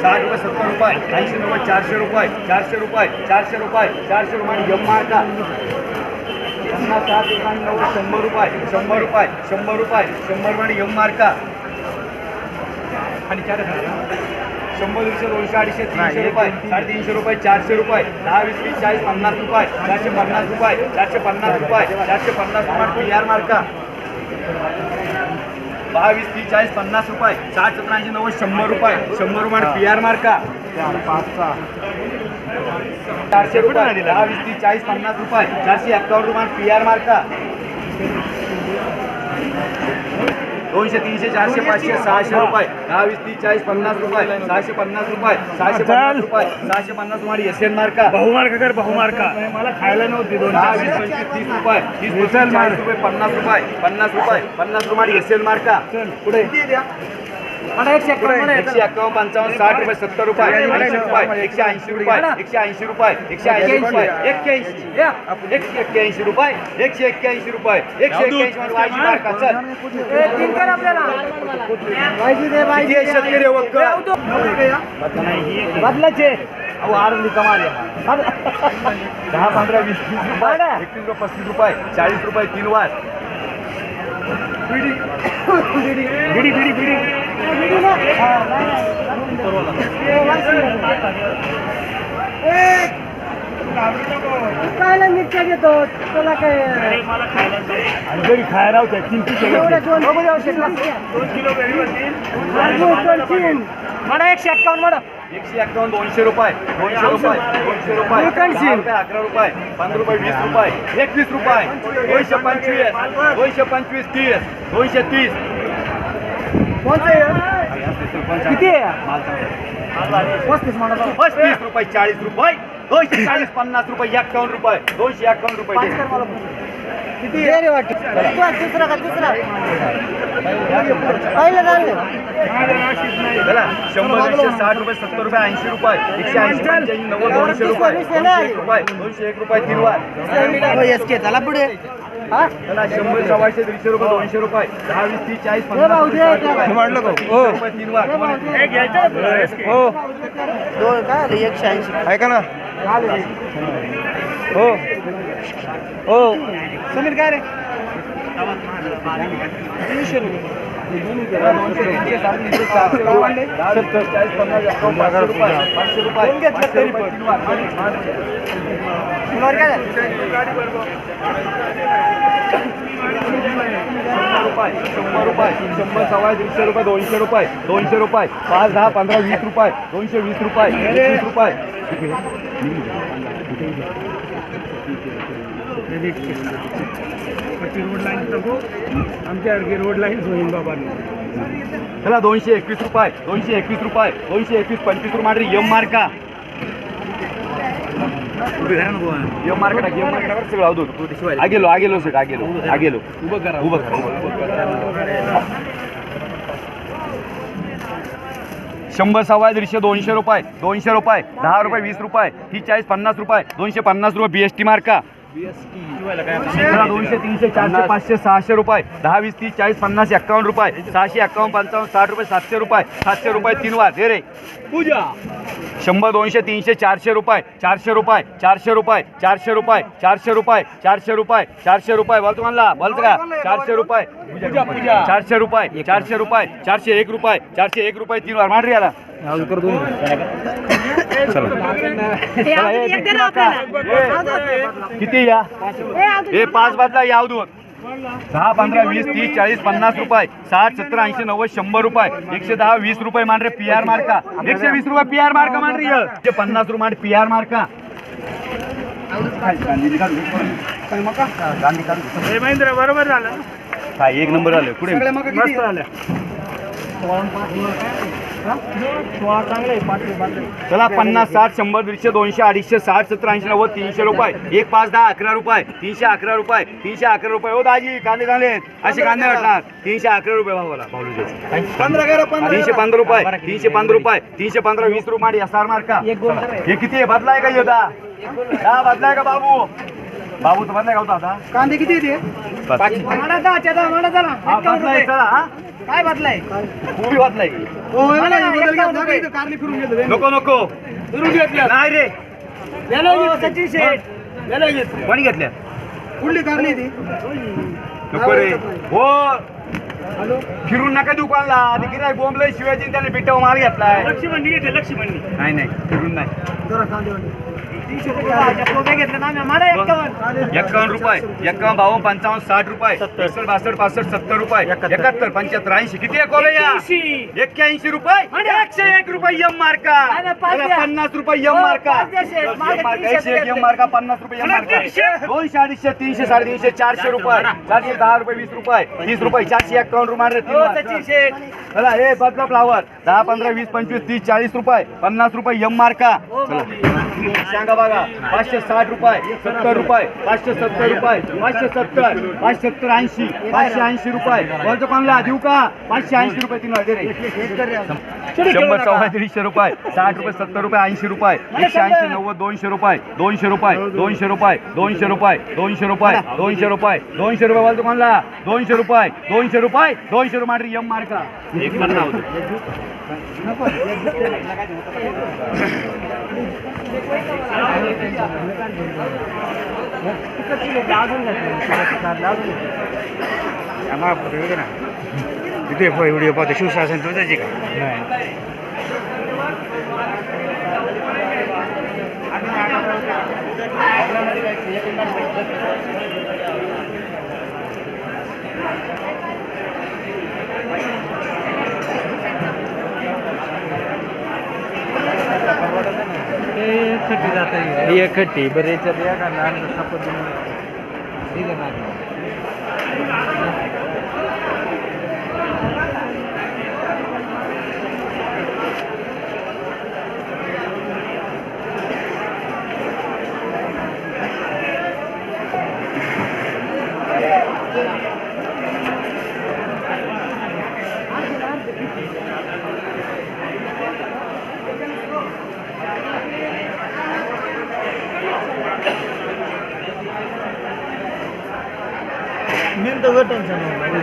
साठ रुपये सत्तर रुपये ऐंशी रुपये चारशे रुपये चारशे रुपये चारशे रुपये चारशे रुपये आणि यम मार्का पन्नास साठ रुपये नव्वद? शंभर रुपये शंभर रुपये शंभर रुपये शंभर रुपये आणि यम मार्का आणि चार शंभर दीडशे दोनशे अडीचशे तीनशे रुपये साडेतीनशे रुपये चारशे रुपये दहा वीस वीस चाळीस पन्नास रुपये चारशे पन्नास रुपये चारशे पन्नास रुपये चारशे पन्नास रुपये पी आर मार्का दहा वीस तीस चाळीस पन्नास रुपये. साठ सतराऐंशी नव्वद शंभर रुपये. शंभर रुपये पी आर मार्का पाचचा चारशे रुपये. दहा वीस तीस चाळीस पन्नास रुपये. चारशे एक्कावन्न रुपये पी आर मार्का दोनशे तीनशे चारशे पाचशे सहाशे रुपये. दहा वीस तीस चाळीस पन्नास रुपये. सहाशे पन्नास रुपये. सहाशे पन्नास रुपये. सहाशे पन्नास रुपये एस एन मार्का बहुमार्क कर बहुमार्का. मला खायला नव्हती दोन दहा वीस पंचवीस तीस रुपये. तीस पस्तीस चाळीस रुपये पन्नास रुपये. पन्नास रुपये पन्नास रुपये एल मार्का पुढे. एकशे एक्कावन्न पंचावन्न साठ रुपये सत्तर रुपये ऐंशी रुपये एकशे ऐंशी रुपये एकशे ऐंशी रुपये एकशे ऐंशी रुपये एक्क्याऐंशी एकशे एक्क्याऐंशी रुपये एकशे एक्क्याऐंशी रुपये एकशे एक्क्याऐंशी? बदलाचे अहो आरली कमाल. दहा पंधरा वीस वीस रुपये एकतीस रुपये पस्तीस रुपये चाळीस रुपये तीन वार. बिडी बिडी बिडी कायला मिरच्या घेतो तुला काय मला खायला आणि जरी खायला होत्या किमती एवढ्या दोन दोन किलो वेळी होतील मला एकशे एक्कावन्न म्हणा एकशे एक्कावन्न दोनशे रुपये दोनशे रुपये दोनशे रुपये. दहा रुपये अकरा रुपये पंधरा रुपये वीस रुपये एकवीस रुपये दोनशे पंचवीस दोनशे पंचवीस तीस दोनशे तीस. किती. पस्तीस रुपये चाळीस रुपये दोनशे चाळीस पन्नास रुपये एक्कावन्न रुपये दोनशे एक्कावन्न रुपये. किती? रे वाटत तिसरा का तिसरा? पहिलं झालं. शंभर एकशे साठ रुपये सत्तर रुपये ऐंशी रुपये एकशे ऐंशी नव्वद दोनशे रुपये रुपये दोनशे एक रुपये तीन वार. एस के चला पुढे. हा? चला शंभर सव्वाशे दीडशे रुपये दोनशे रुपये दहा वीस तीस चाळीस हे पन्नास हे तीन वार. हे. हो. काय रे एकशे ऐंशी. ऐका ना. हो. हो समीर काय रे? पाचशे रुपये शंभर रुपये शंभर रुपये दोनशे रुपये दोनशे वीस रुपये दोनशे वीस रुपये रुपये. रोड लाईन नको आमच्यासारखी रोड लाईन होईन बाबा चला दोनशे एकवीस रुपये दोनशे एकवीस रुपये दोनशे एकवीस पंचवीस रुपये मात्र यम मार्का. यम मार्का यम मार्का सगळं अवधूत आगेलो आगेलो सगळं आगेलो सर आ गेलो उभं करा उभं करा. शंभर सव्वा दीडशे दोनशे रुपये दोनशे रुपये दहा रुपये वीस रुपये तीस चाळीस पन्नास रुपये दोनशे पन्नास रुपये बीएसटी मार्का. चला, दोनशे चारशे पाचशे रुपये सहाशे एक्कावन्न पंचावन्न साठ रुपये सातशे रुपये सातशे रुपये तीन दे रे पूजा शंभर दोनशे तीनशे चारशे रुपये चारशे रुपये चारशे रुपये चारशे रुपये चारशे रुपये चारशे रुपये चारशे रुपये बोल तुम्हाला बोलत का चारशे रुपये चारशे रुपये चारशे रुपये चारशे एक रुपये चारशे एक रुपये तीन वार मांडरी आला किती या? हे पाच बाजला याव दोन दहा पंधरा वीस तीस चाळीस पन्नास रुपये. साठ सत्तर ऐंशी नव्वद शंभर रुपये. एकशे दहा वीस रुपये मांडरे पी आर मार्का. एकशे वीस रुपये पी आर मार्का मांडरी एकशे पन्नास रुपये पी आर मार्का. हे महेंद्र बरोबर झालं. काय एक नंबर आले. पुढे मस्त आल्या चला पन्नास साठ शंभर दीडशे दोनशे अडीचशे साठ सत्तर ऐंशी नव्वद तीनशे रुपये. एक पाच दहा अकरा रुपये. तीनशे अकरा रुपये. तीनशे अकरा रुपये. हो दाजी कांदे झाले. असे कांदे वाटणार तीनशे अकरा रुपये भावाला भाऊला तीनशे पंधरा रुपये. तीनशे पंधरा रुपये. तीनशे पंधरा वीस रुपये आर मार्का हे किती बदलाय का योदा? हा बदलाय का बाबू? बाबू तर बदलाय गावतो आता? कांदे किती येते बस. माडा जा चला माडा चला हा, बदलाय चला हा? काय बदलाय खूप बदलाय हो कारली फिरून घेतो नको नको. फिरून घेतल्या नाही रे. घेतलं. सचिन शेठ. घेतलं. कोणी घेतल्या? कुठली कारली ती? नको रे. हो. फिरून नका दुकानला आधी गिराय बोंबलय शिवाजी त्याने बिटाव माल घेतलाय. लक्ष्मी मंडी घेतली लक्ष्मी नाही नाही फिरून नाही. जरा कांदे मारा एक्कावन्न रुपये एक्कावन्न बावन्न पंचावन्न साठ रुपये एकसष्ट बासष्ट पासष्ट सत्तर रुपये एकाहत्तर. पंच्याहत्तर ऐंशी किती आहे या एक्क्याऐंशी रुपये? एकशे एक रुपये यम मार्का. पन्नास रुपये यम हो, मार्का मार्का, एकशे एक. यम मार्का पन्नास रुपये यम मार्का. दोनशे अडीचशे तीनशे साडेतीनशे चारशे रुपये. चारशे दहा रुपये वीस रुपये. तीस रुपये चारशे एक्कावन्न रुपये हो मार्क. चला हे बदला फ्लावर दहा पंधरा वीस पंचवीस तीस चाळीस रुपये. पन्नास रुपये यम मार्का हो चला. सांगा बघा पाचशे साठ रुपये सत्तर रुपये पाचशे सत्तर रुपये पाचशे सत्तर पाचशे सत्तर ऐंशी पाचशे ऐंशी रुपये. वरचं कोणला देऊ का? पाचशे ऐंशी रुपये तीन रे शंभर सव्वा दीडशे रुपये साठ रुपये सत्तर रुपये ऐंशी रुपये एकशे ऐंशी नव्वद दोनशे रुपये दोनशे रुपये दोनशे रुपये दोनशे रुपये दोनशे रुपये दोनशे रुपये दोनशे रुपये बोलतो कोणला दोनशे रुपये दोनशे रुपये दोनशे रुपये मारी यम मार्का एक तिथे व्हिडिओ पाहतो शिवशासन तो त्याची का नाही. एक खट्टी बरं याच्यात या का নিন তো টেনশন হবে